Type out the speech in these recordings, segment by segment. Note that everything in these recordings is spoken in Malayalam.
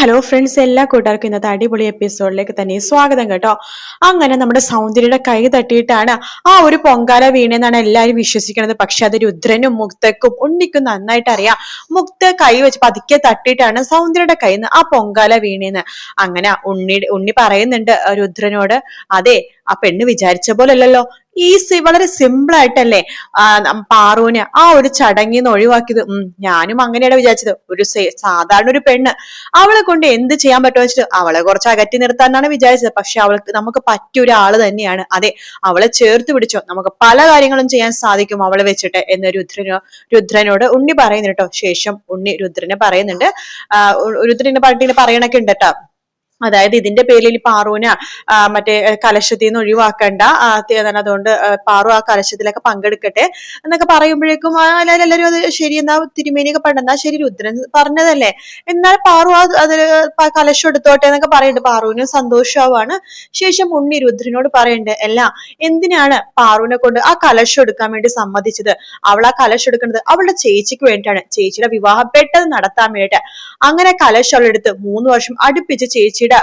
ഹലോ ഫ്രണ്ട്സ് എല്ലാ കൂട്ടുകാർക്കും ഇന്നത്തെ അടിപൊളി എപ്പിസോഡിലേക്ക് തന്നെ സ്വാഗതം കേട്ടോ. അങ്ങനെ നമ്മുടെ സൗന്ദര്യയുടെ കൈ തട്ടിയിട്ടാണ് ആ ഒരു പൊങ്കാല വീണെന്നാണ് എല്ലാവരും വിശ്വസിക്കുന്നത്. പക്ഷെ അത് രുദ്രനും മുക്തക്കും ഉണ്ണിക്കും നന്നായിട്ട് അറിയാം. മുക്ത കൈ വെച്ച് പതുക്കെ തട്ടിയിട്ടാണ് സൗന്ദര്യയുടെ കയ്യിൽ നിന്ന് ആ പൊങ്കാല വീണേന്ന്. അങ്ങനെ ഉണ്ണി ഉണ്ണി പറയുന്നുണ്ട് രുദ്രനോട് അതെ ആ പെണ്ണ് വിചാരിച്ച പോലല്ലല്ലോ. ഈ സി- വളരെ സിമ്പിൾ ആയിട്ടല്ലേ പാറുവിന് ആ ഒരു ചടങ്ങിൽ നിന്ന് ഒഴിവാക്കിയത്. ഉം ഞാനും അങ്ങനെയാണ് വിചാരിച്ചത്. ഒരു സാധാരണ ഒരു പെണ്ണ്. അവളെ കൊണ്ട് എന്ത് ചെയ്യാൻ പറ്റുമോ വെച്ചിട്ട് അവളെ കുറച്ച് അകറ്റി നിർത്താനാണ് വിചാരിച്ചത്. പക്ഷെ അവൾക്ക് നമുക്ക് പറ്റിയ ഒരാൾ തന്നെയാണ്. അതെ അവളെ ചേർത്ത് പിടിച്ചോ. നമുക്ക് പല കാര്യങ്ങളും ചെയ്യാൻ സാധിക്കും അവളെ വെച്ചിട്ട് എന്ന് രുദ്രനോ രുദ്രനോട് ഉണ്ണി പറയുന്നു കേട്ടോ. ശേഷം ഉണ്ണി രുദ്രനെ പറയുന്നുണ്ട്. രുദ്രന്റെ പാട്ടിന് പറയണൊക്കെ ഉണ്ട് കേട്ടോ അതായത് ഇതിന്റെ പേരിൽ പാറുവിനെ ആ, മറ്റേ കലശത്തിൽ നിന്ന് ഒഴിവാക്കണ്ട. ആ, അതുകൊണ്ട് പാറു ആ കലശത്തിലൊക്കെ പങ്കെടുക്കട്ടെ എന്നൊക്കെ പറയുമ്പോഴേക്കും ആ, എല്ലാവരും അത് ശരി എന്നാ തിരുമേനിയൊക്കെ പണ്ടെന്നാ ശരി രുദ്രൻ പറഞ്ഞതല്ലേ? എന്നാൽ പാറു അതിൽ കലശം എടുത്തോട്ടെ എന്നൊക്കെ പറയുന്നുണ്ട് പാറുവിന് സന്തോഷമാവാണ് ശേഷം ഉണ്ണി രുദ്രനോട് പറയുന്നുണ്ട് അല്ല എന്തിനാണ് പാറുവിനെ കൊണ്ട് ആ കലശം എടുക്കാൻ വേണ്ടി സമ്മതിച്ചത്? അവൾ ആ കലശം എടുക്കുന്നത് അവളുടെ ചേച്ചിക്ക് വേണ്ടിയിട്ടാണ്. ചേച്ചിയുടെ വിവാഹം പെട്ടെന്ന് നടത്താൻ വേണ്ടിയിട്ട്. അങ്ങനെ കലശം അവളെടുത്ത് മൂന്ന് വർഷം അടുപ്പിച്ച് ചേച്ചിയുടെ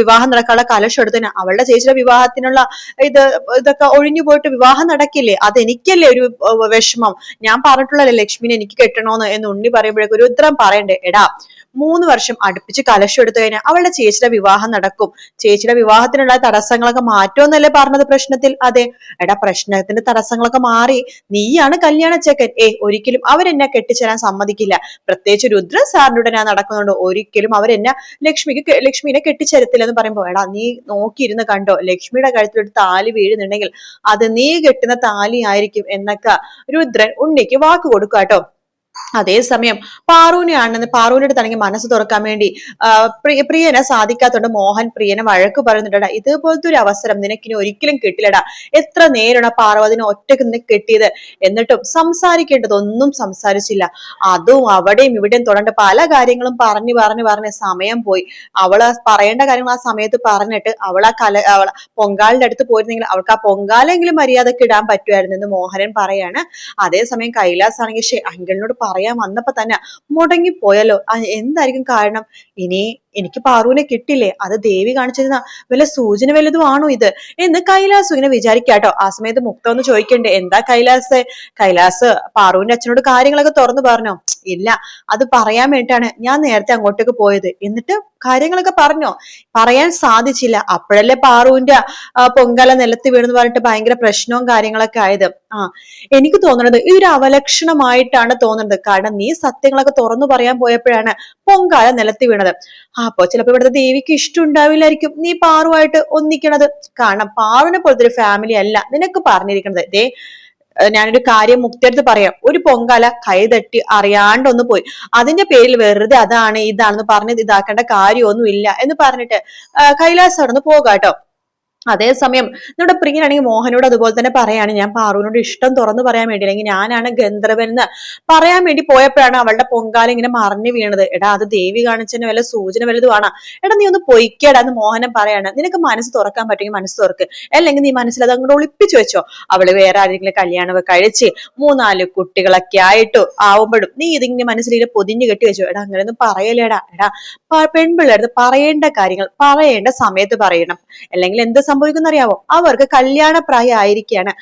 വിവാഹം നടക്കാനുള്ള കലശം എടുത്തതിന് അവളുടെ ചേച്ചിയുടെ വിവാഹത്തിനുള്ള ഇത് ഇതൊക്കെ ഒഴിഞ്ഞു പോയിട്ട് വിവാഹം നടക്കില്ലേ? അതെനിക്കല്ലേ ഒരു വിഷമം? ഞാൻ പറഞ്ഞിട്ടുള്ളല്ലേ ലക്ഷ്മിനെ എനിക്ക് കെട്ടണോന്ന് എന്ന് ഉണ്ണി പറയുമ്പോഴേക്കും ഒരു ഉത്തരം പറയണ്ടേ? എടാ മൂന്ന് വർഷം അടുപ്പിച്ച് കലശം എടുത്തു കഴിഞ്ഞാൽ അവളുടെ ചേച്ചിയുടെ വിവാഹം നടക്കും. ചേച്ചിയുടെ വിവാഹത്തിനുള്ള തടസ്സങ്ങളൊക്കെ മാറ്റുമെന്നല്ലേ പറഞ്ഞത് പ്രശ്നത്തിൽ? അതെ. എടാ പ്രശ്നത്തിന്റെ തടസ്സങ്ങളൊക്കെ മാറി. നീയാണ് കല്യാണ ചെക്കൻ ഏ ഒരിക്കലും അവരെന്നെ കെട്ടിച്ചേരാൻ സമ്മതിക്കില്ല. പ്രത്യേകിച്ച് രുദ്ര സാറിന്റെ ഞാൻ നടക്കുന്നുണ്ട് ഒരിക്കലും അവരെന്നെ ലക്ഷ്മിക്ക് ലക്ഷ്മിനെ കെട്ടിച്ചേരത്തില്ല എന്ന് പറയുമ്പോ എടാ നീ നോക്കിയിരുന്ന് കണ്ടോ? ലക്ഷ്മിയുടെ കഴുത്തിൽ ഒരു താലി വീഴുന്നുണ്ടെങ്കിൽ അത് നീ കെട്ടുന്ന താലി ആയിരിക്കും എന്നൊക്കെ രുദ്രൻ ഉണ്ണിക്ക് വാക്ക് കൊടുക്കുക അതേസമയം പാറുവിനെയാണെന്ന് പാറുവിന്റെ അടുത്താണെങ്കിൽ മനസ്സ് തുറക്കാൻ വേണ്ടി പ്രിയനെ സാധിക്കാത്തോണ്ട് മോഹൻ പ്രിയനെ വഴക്ക് പറയുന്നുണ്ടടാ ഇതുപോലത്തെ ഒരു അവസരം നിനക്കിനി ഒരിക്കലും കിട്ടില്ലടാ. എത്ര നേരണ പാർവതിനെ ഒറ്റയ്ക്ക് നിന്ന് കെട്ടിയത്? എന്നിട്ടും സംസാരിക്കേണ്ടതൊന്നും സംസാരിച്ചില്ല. അതും അവിടെയും ഇവിടെയും തുടർന്ന് പല കാര്യങ്ങളും പറഞ്ഞു പറഞ്ഞു പറഞ്ഞ് സമയം പോയി. അവൾ പറയേണ്ട കാര്യങ്ങൾ ആ സമയത്ത് പറഞ്ഞിട്ട് അവൾ ആ കല അവൾ പൊങ്കാലിന്റെ അടുത്ത് പോയിരുന്നെങ്കിൽ അവൾക്ക് ആ പൊങ്കാലെങ്കിലും മര്യാദയ്ക്ക് ഇടാൻ പറ്റുമായിരുന്നു എന്ന് മോഹനൻ പറയാണ്. അതേസമയം കൈലാസ് ആണെങ്കിൽ അങ്കിളിനോട് പറയാൻ വന്നപ്പോ തന്നെ മുടങ്ങി പോയല്ലോ എന്തായിരിക്കും കാരണം? ഇനി എനിക്ക് പാറുവിനെ കിട്ടില്ലേ? അത് ദേവി കാണിച്ചിരുന്ന വല്ല സൂചന വലുതുമാണോ ഇത്? എന്ന് കൈലാസ് ഇങ്ങനെ വിചാരിക്കാട്ടോ ആ സമയത്ത് മുക്ത ഒന്ന് ചോദിക്കണ്ടേ എന്താ കൈലാസ്? കൈലാസ് പാറുവിന്റെ അച്ഛനോട് കാര്യങ്ങളൊക്കെ തുറന്നു പറഞ്ഞോ? ഇല്ല. അത് പറയാൻ വേണ്ടിയിട്ടാണ് ഞാൻ നേരത്തെ അങ്ങോട്ടേക്ക് പോയത്. എന്നിട്ട് കാര്യങ്ങളൊക്കെ പറഞ്ഞോ? പറയാൻ സാധിച്ചില്ല. അപ്പോഴല്ലേ പാറുവിന്റെ പൊങ്കല നിലത്ത് വീണെന്ന് പറഞ്ഞിട്ട് ഭയങ്കര പ്രശ്നവും കാര്യങ്ങളൊക്കെ ആയത്. ആ എനിക്ക് തോന്നുന്നത് ഇതൊരു അവലക്ഷണമായിട്ടാണ് തോന്നുന്നത് കാരണം നീ സത്യങ്ങളൊക്കെ തുറന്നു പറയാൻ പോയപ്പോഴാണ് പൊങ്കാല നിലത്ത് വീണത്. ആ അപ്പൊ ചിലപ്പോ ഇവിടുത്തെ ദേവിക്ക് ഇഷ്ടം ഉണ്ടാവില്ലായിരിക്കും നീ പാറുമായിട്ട് ഒന്നിക്കണത്. കാരണം പാറുവിനെ പോലത്തെ ഒരു ഫാമിലി അല്ല. നിനക്ക് പറഞ്ഞിരിക്കണത്. ദേ ഞാനൊരു കാര്യം മുക്തിയെടുത്ത് പറയാം. ഒരു പൊങ്കാല കൈതട്ടി അറിയാണ്ടൊന്ന് പോയി. അതിന്റെ പേരിൽ വെറുതെ അതാണ് ഇതാണെന്ന് പറഞ്ഞത് ഇതാക്കേണ്ട കാര്യമൊന്നുമില്ല എന്ന് പറഞ്ഞിട്ട് കൈലാസ് അവിടെ നിന്ന് പോകാട്ടോ. അതേസമയം നമ്മുടെ പ്രിയനാണെങ്കിൽ മോഹനോട് അതുപോലെ തന്നെ പറയാണ് ഞാൻ പാറുവിനോട് ഇഷ്ടം തുറന്നു പറയാൻ വേണ്ടി അല്ലെങ്കിൽ ഞാനാണ് ഗന്ധർവൻ എന്ന്. പറയാൻ വേണ്ടി പോയപ്പോഴാണ് അവളുടെ പൊങ്കാല ഇങ്ങനെ മറിഞ്ഞു വീണത്. എടാ അത് ദേവി കാണിച്ചതിന് വല്ല സൂചന വലുതുമാണ് എടാ നീ ഒന്ന് പൊയ്ക്കേടാ എന്ന് മോഹനം പറയാണ്. നിനക്ക് മനസ്സ് തുറക്കാൻ പറ്റുമെങ്കിൽ മനസ്സ് തുറക്ക്. അല്ലെങ്കിൽ നീ മനസ്സിൽ അത് അങ്ങോട്ട് ഒളിപ്പിച്ചു വെച്ചോ. അവൾ വേറെ ആരെങ്കിലും കല്യാണമൊക്കെ കഴിച്ച് മൂന്നാൽ കുട്ടികളൊക്കെ ആയിട്ട് ആവുമ്പോഴും നീ ഇതിങ്ങനെ മനസ്സിൽ ഇങ്ങനെ പൊതിഞ്ഞു കെട്ടി വെച്ചോ. എടാ അങ്ങനെ ഒന്നും പറയലേടാ എടാ പ- പെൺപിള്ളേർക്ക് പറയേണ്ട കാര്യങ്ങൾ പറയേണ്ട സമയത്ത് പറയണം. അല്ലെങ്കിൽ എന്ത് സംഭവിക്കുന്ന അറിയാവോ അവർക്ക് കല്യാണ പ്രായമായിരിക്കുകയാണ്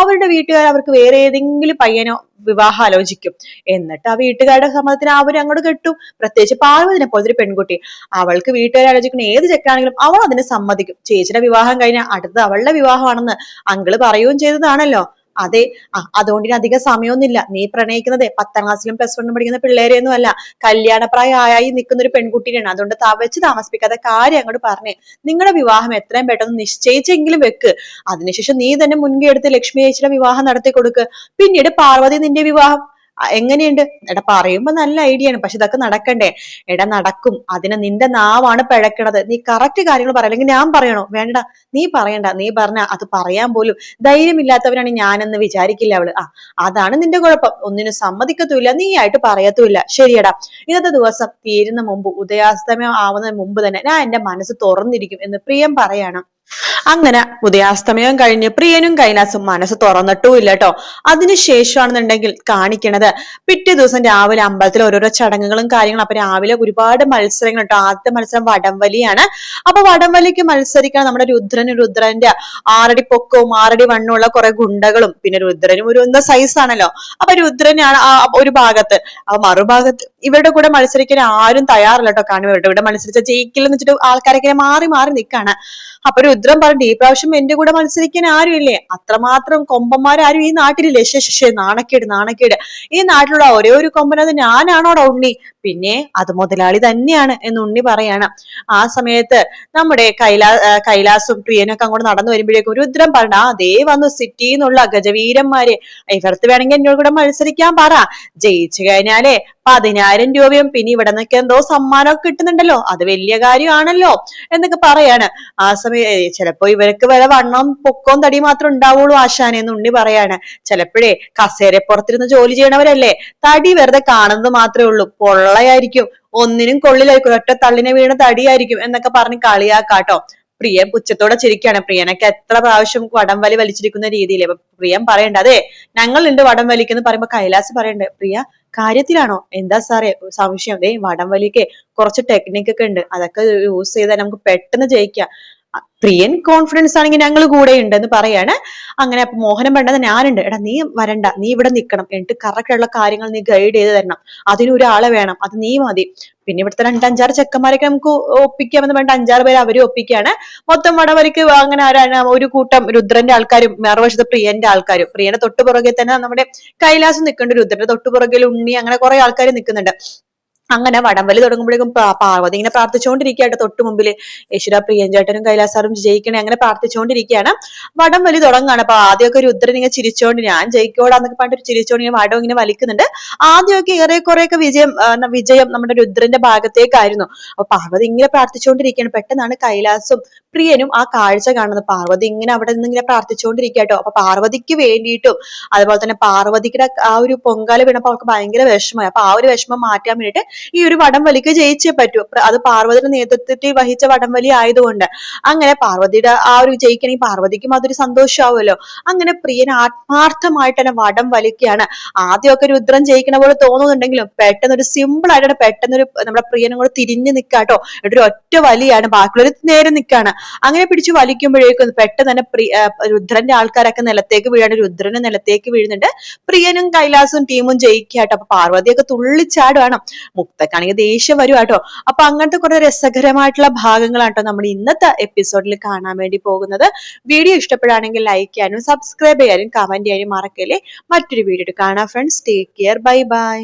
അവരുടെ വീട്ടുകാർ അവർക്ക് വേറെ ഏതെങ്കിലും പയ്യനോ വിവാഹം ആലോചിക്കും. എന്നിട്ട് ആ വീട്ടുകാരുടെ സമ്മതത്തിന് അവർ അങ്ങോട്ട് കെട്ടും. പ്രത്യേകിച്ച് പാർവതിനെ പോലത്തെ ഒരു പെൺകുട്ടി. അവൾക്ക് വീട്ടുകാർ ആലോചിക്കുന്ന ഏത് ചെക്കാണെങ്കിലും അവൾ അതിനെ സമ്മതിക്കും. ചേച്ചിയുടെ വിവാഹം കഴിഞ്ഞാൽ അടുത്തത് അവളുടെ വിവാഹമാണെന്ന് അങ്കിൾ പറയുകയും ചെയ്തതാണല്ലോ. അതെ. ആ അതുകൊണ്ട് ഇനി അധികം സമയമൊന്നുമില്ല നീ പ്രണയിക്കുന്നത് പത്താം ക്ലാസ്സിലും പ്ലസ് വണ്ണും പഠിക്കുന്ന പിള്ളേരെയൊന്നും അല്ല. കല്യാണപ്രായമായി നിൽക്കുന്ന ഒരു പെൺകുട്ടിയാണ് അതുകൊണ്ട് വെച്ച് താമസിപ്പിക്കാതെ കാര്യം അങ്ങോട്ട് പറഞ്ഞേ നിങ്ങളുടെ വിവാഹം എത്രയും പെട്ടെന്ന് നിശ്ചയിച്ചെങ്കിലും വെക്ക്. അതിനുശേഷം നീ തന്നെ മുൻകൈ എടുത്ത് ലക്ഷ്മി ചേച്ചിയുടെ വിവാഹം നടത്തി കൊടുക്ക് പിന്നീട് പാർവതി നിന്റെ വിവാഹം എങ്ങനെയുണ്ട്? എടാ പറയുമ്പോ നല്ല ഐഡിയ ആണ്. പക്ഷെ ഇതൊക്കെ നടക്കണ്ടേ? എടാ നടക്കും. അതിന് നിന്റെ നാവാണ് പിഴക്കണത്. നീ കറക്റ്റ് കാര്യങ്ങൾ പറ. അല്ലെങ്കിൽ ഞാൻ പറയണോ? വേണ്ട നീ പറയണ്ട. നീ പറഞ്ഞ അത് പറയാൻ പോലും ധൈര്യമില്ലാത്തവനാണ് ഞാനെന്ന് വിചാരിക്കില്ല അവൾ. ആ അതാണ് നിന്റെ കുഴപ്പം. ഒന്നിനും സമ്മതിക്കത്തുമില്ല. നീ ആയിട്ട് പറയത്തുമില്ല. ശരിയടാ. ഇന്നത്തെ ദിവസം തീരുന്ന മുമ്പ് ഉദയാസ്തമയം ആവുന്നതിന് മുമ്പ് തന്നെ ഞാൻ എന്റെ മനസ്സ് തുറന്നിരിക്കും എന്ന് പ്രിയം പറയാണ്. അങ്ങനെ ഉദയാസ്തമയം കഴിഞ്ഞ് പ്രിയനും കൈലാസും മനസ്സ് തുറന്നിട്ടും ഇല്ല കേട്ടോ അതിനുശേഷമാണെന്നുണ്ടെങ്കിൽ കാണിക്കണത് പിറ്റേ ദിവസം രാവിലെ അമ്പലത്തിൽ ഓരോരോ ചടങ്ങുകളും കാര്യങ്ങളും. അപ്പൊ രാവിലെ ഒരുപാട് മത്സരങ്ങൾ കേട്ടോ ആദ്യത്തെ മത്സരം വടംവലിയാണ്. അപ്പൊ വടംവലിക്ക് മത്സരിക്കാൻ നമ്മുടെ രുദ്രനും രുദ്രന്റെ ആറടി പൊക്കവും ആറടി വണ്ണുള്ള കുറെ ഗുണ്ടകളും. പിന്നെ രുദ്രനും ഒരു എന്താ സൈസാണല്ലോ അപ്പൊ രുദ്രനാണ് ഒരു ഭാഗത്ത്. ആ മറുഭാഗത്ത് ഇവരുടെ കൂടെ മത്സരിക്കാൻ ആരും തയ്യാറല്ല കേട്ടോ കാണും ഇവരുടെ കൂടെ മത്സരിച്ച ജയിക്കില്ലെന്ന് വെച്ചിട്ട് ആൾക്കാരൊക്കെ മാറി മാറി നിൽക്കാണ് അപ്പൊ രുദ്രൻ ഈ പ്രാവശ്യം എന്റെ കൂടെ മത്സരിക്കാൻ ആരുമില്ലേ അത്രമാത്രം കൊമ്പന്മാരും ഈ നാട്ടിലില്ലേ? ശേ നാണക്കേട് നാണക്കേട്. ഈ നാട്ടിലുള്ള ഒരേ ഒരു കൊമ്പനത് ഞാനാണോടാ ഉണ്ണി? പിന്നെ അത് മുതലാളി തന്നെയാണ് എന്ന് ഉണ്ണി പറയാണ്. ആ സമയത്ത് നമ്മുടെ കൈലാ കൈലാസും പ്രിയനൊക്കെ അങ്ങോട്ട് നടന്നു വരുമ്പോഴേക്കും രുദ്രൻ പറഞ്ഞു ആ ദേ വന്നു സിറ്റിന്നുള്ള ഗജവീരന്മാരെ. ഇവർക്ക് വേണമെങ്കിൽ എന്നോട് കൂടെ മത്സരിക്കാൻ പറ. ജയിച്ചു കഴിഞ്ഞാലേ പതിനായിരം രൂപയും പിന്നെ ഇവിടെ നിന്നൊക്കെ എന്തോ സമ്മാനമൊക്കെ കിട്ടുന്നുണ്ടല്ലോ. അത് വലിയ കാര്യമാണല്ലോ എന്നൊക്കെ പറയാണ്. ആ സമയം ചിലപ്പോ ഇവർക്ക് വരെ വണ്ണം പൊക്കവും തടി മാത്രം ഉണ്ടാവുള്ളൂ ആശാനെ എന്ന് ഉണ്ണി പറയാണ്. ചിലപ്പോഴേ കസേരപ്പുറത്തിരുന്ന് ജോലി ചെയ്യണവരല്ലേ? തടി വെറുതെ കാണുന്നത് മാത്രമേ ഉള്ളൂ. പൊള്ളയായിരിക്കും. ഒന്നിനും കൊള്ളിലായിരിക്കും ഒറ്റ തള്ളിനെ വീണ തടിയായിരിക്കും എന്നൊക്കെ പറഞ്ഞ് കളിയാക്കാട്ടോ. പ്രിയൻ പുച്ഛത്തോടെ ചിരിക്കുകയാണ്. പ്രിയനൊക്കെ എത്ര പ്രാവശ്യം വടം വലി വലിച്ചിരിക്കുന്ന രീതിയിൽ പ്രിയം പറയണ്ട അതെ ഞങ്ങൾ ഉണ്ട് വടം വലിക്കുന്ന പറയുമ്പോ കൈലാസ് പറയണ്ടേ പ്രിയ കാര്യത്തിലാണോ? എന്താ സാറേ? സംശയം. ദേ വടംവലിക്ക് കുറച്ച് ടെക്നിക്കൊക്കെ ഉണ്ട്. അതൊക്കെ യൂസ് ചെയ്താൽ നമുക്ക് പെട്ടെന്ന് ജയിക്കാം. പ്രിയൻ കോൺഫിഡൻസ് ആണെങ്കിൽ ഞങ്ങൾ കൂടെ ഉണ്ടെന്ന് പറയാണ്. അങ്ങനെ അപ്പൊ മോഹനം വേണ്ടത് ഞാനുണ്ട്. എടാ നീ വരണ്ട. നീ ഇവിടെ നിൽക്കണം എന്നിട്ട് കറക്റ്റ് ഉള്ള കാര്യങ്ങൾ നീ ഗൈഡ് ചെയ്ത് തരണം. അതിന് ഒരാളെ വേണം. അത് നീ മതി. പിന്നെ ഇവിടുത്തെ രണ്ടഞ്ചാറ് ചെക്കന്മാരൊക്കെ നമുക്ക് ഒപ്പിക്കാമെന്ന് വേണ്ട അഞ്ചാറ് പേര് അവരും ഒപ്പിക്കുകയാണ് മൊത്തം വടവരിക്ക് അങ്ങനെ ആരാണ്? ഒരു കൂട്ടം രുദ്രന്റെ ആൾക്കാരും മറുവശത്ത് പ്രിയന്റെ ആൾക്കാരും. പ്രിയന്റെ തൊട്ടുപുറകെ തന്നെ നമ്മുടെ കൈലാസം നിൽക്കുന്നുണ്ട്. രുദ്രന്റെ തൊട്ടുപുറകിൽ ഉണ്ണി അങ്ങനെ കുറെ ആൾക്കാർ നിൽക്കുന്നുണ്ട്. അങ്ങനെ വടംവലി തുടങ്ങുമ്പോഴേക്കും പാർവതി ഇങ്ങനെ പ്രാർത്ഥിച്ചുകൊണ്ടിരിക്കുകയായിട്ട് തൊട്ട് മുമ്പിൽ യേശുര പ്രിയഞ്ചേട്ടനും കൈലാസാറും ജയിക്കണേ അങ്ങനെ പ്രാർത്ഥിച്ചുകൊണ്ടിരിക്കുകയാണ്. വടംവലി തുടങ്ങുകയാണ്. അപ്പൊ ആദ്യമൊക്കെ രുദ്രൻ ഇങ്ങനെ ചിരിച്ചോണ്ട് ഞാൻ ജയിക്കോടാന്നൊക്കെ പറഞ്ഞിട്ട് ചിരിച്ചോണ്ട് ഇങ്ങനെ വടം ഇങ്ങനെ വലിക്കുന്നുണ്ട്. ആദ്യമൊക്കെ ഏറെ കുറെയൊക്കെ വിജയം വിജയം നമ്മുടെ രുദ്രന്റെ ഭാഗത്തേക്കായിരുന്നു. അപ്പൊ പാർവതി ഇങ്ങനെ പ്രാർത്ഥിച്ചുകൊണ്ടിരിക്കുകയാണ്. പെട്ടെന്നാണ് കൈലാസും പ്രിയനും ആ കാഴ്ച കാണുന്നത്. പാർവതി ഇങ്ങനെ അവിടെ നിന്ന് ഇങ്ങനെ പ്രാർത്ഥിച്ചുകൊണ്ടിരിക്കട്ടോ അപ്പൊ പാർവതിക്ക് വേണ്ടിയിട്ടും അതുപോലെ തന്നെ പാർവതിയുടെ ആ ഒരു പൊങ്കാല വീണപ്പോ അവൾക്ക് ഭയങ്കര വിഷമമായി. അപ്പൊ ആ ഒരു വിഷമം മാറ്റാൻ വേണ്ടിയിട്ട് ഈ ഒരു വടംവലിക്ക് ജയിച്ചേ പറ്റൂ. അത് പാർവതിയുടെ നേതൃത്വത്തിൽ വഹിച്ച വടംവലി ആയതുകൊണ്ട്. അങ്ങനെ പാർവതിയുടെ ആ ഒരു ജയിക്കണമെങ്കിൽ പാർവതിക്കും അതൊരു സന്തോഷമാവുമല്ലോ. അങ്ങനെ പ്രിയൻ ആത്മാർത്ഥമായിട്ട് തന്നെ വടം വലിക്കുകയാണ് ആദ്യമൊക്കെ രുദ്രൻ ജയിക്കണ പോലെ തോന്നുന്നുണ്ടെങ്കിലും പെട്ടെന്ന് ഒരു സിമ്പിൾ ആയിട്ട് പെട്ടെന്ന് ഒരു നമ്മുടെ പ്രിയനും കൂടെ തിരിഞ്ഞു നിൽക്കാട്ടോ ഒരു ഒറ്റ വലിയാണ്. ബാക്കിയുള്ളൊരു നേരെ നിൽക്കാണ് അങ്ങനെ പിടിച്ചു വലിക്കുമ്പോഴേക്കും പെട്ടെന്ന് തന്നെ രുദ്രന്റെ ആൾക്കാരൊക്കെ നിലത്തേക്ക് വീഴാണ്. രുദ്രന് നിലത്തേക്ക് വീഴുന്നുണ്ട്. പ്രിയനും കൈലാസും ടീമും ജയിക്കാട്ടോ അപ്പൊ പാർവതിയൊക്കെ തുള്ളിച്ചാടുവാണ്. മുക്തക്കാണെങ്കിൽ ദേഷ്യം വരും കേട്ടോ അപ്പൊ അങ്ങനത്തെ കുറെ രസകരമായിട്ടുള്ള ഭാഗങ്ങളാണ് കേട്ടോ നമ്മൾ ഇന്നത്തെ എപ്പിസോഡിൽ കാണാൻ വേണ്ടി പോകുന്നത്. വീഡിയോ ഇഷ്ടപ്പെടുകയാണെങ്കിൽ ലൈക്ക് ചെയ്യാനും സബ്സ്ക്രൈബ് ചെയ്യാനും കമന്റ് ചെയ്യാനും മറക്കല്ലേ. മറ്റൊരു വീഡിയോ കാണാം friends take care bye bye